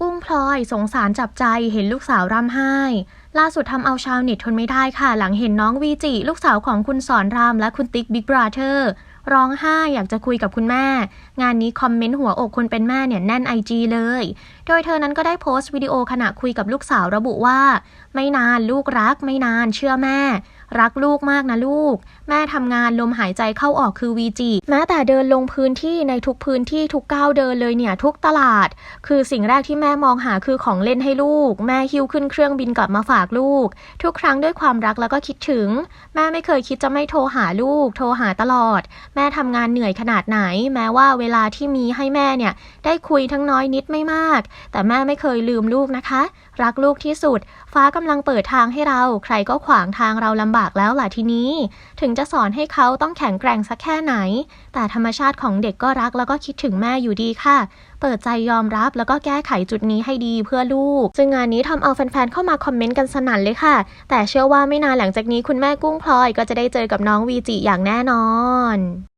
กุ้งพลอยสงสารจับใจเห็นลูกสาวร่ำไห้ ล่าสุดทำเอาชาวเน็ตทนไม่ได้ค่ะ หลังเห็นน้องวีจิ ลูกสาวของคุณสอนรามและคุณติ๊กบิ๊กบราเธอร์ร้องไห้อยากจะคุยกับคุณแม่ งานนี้คอมเมนต์หัวอกคนเป็นแม่เนี่ยแน่นไอจีเลย โดยเธอนั้นก็ได้โพสต์วิดีโอขณะคุยกับลูกสาวระบุว่า ไม่นานลูกรักไม่นานเชื่อแม่ รักลูกมากนะลูก แม่ทำงานลมหายใจเข้าออกคือวีจิแม้แต่เดินลงพื้นที่ในทุกพื้นที่ทุกก้าวเดินเลยเนี่ยทุกตลาด คือสิ่งแรกที่แม่มองหาคือของเล่นให้ลูก แม่หิ้วขึ้นเครื่องบินกลับมาฝากลูก ทุกครั้งด้วยความรักแล้วก็คิดถึง แม่ไม่เคยคิดจะไม่โทรหาลูก โทรหาตลอด แม่ทำงานเหนื่อยขนาดไหน แม้ว่าเวลาที่มีให้แม่เนี่ยได้คุยทั้งน้อยนิดไม่มาก แต่แม่ไม่เคยลืมลูกนะคะ รักลูกที่สุด ฟ้ากำลังเปิดทางให้เรา ใครก็ขวางทางเราลำบากบากแล้วล่ะทีนี้ ถึงจะสอนให้เขาต้องแข็งแกร่งสักแค่ไหน แต่ธรรมชาติของเด็กก็รักแล้วก็คิดถึงแม่อยู่ดีค่ะ เปิดใจยอมรับแล้วก็แก้ไขจุดนี้ให้ดีเพื่อลูก ซึ่งงานนี้ทำเอาแฟนๆเข้ามาคอมเมนต์กันสนั่นเลยค่ะ แต่เชื่อว่าไม่นานหลังจากนี้คุณแม่กุ้งพลอยก็จะได้เจอกับน้องวีจิอย่างแน่นอน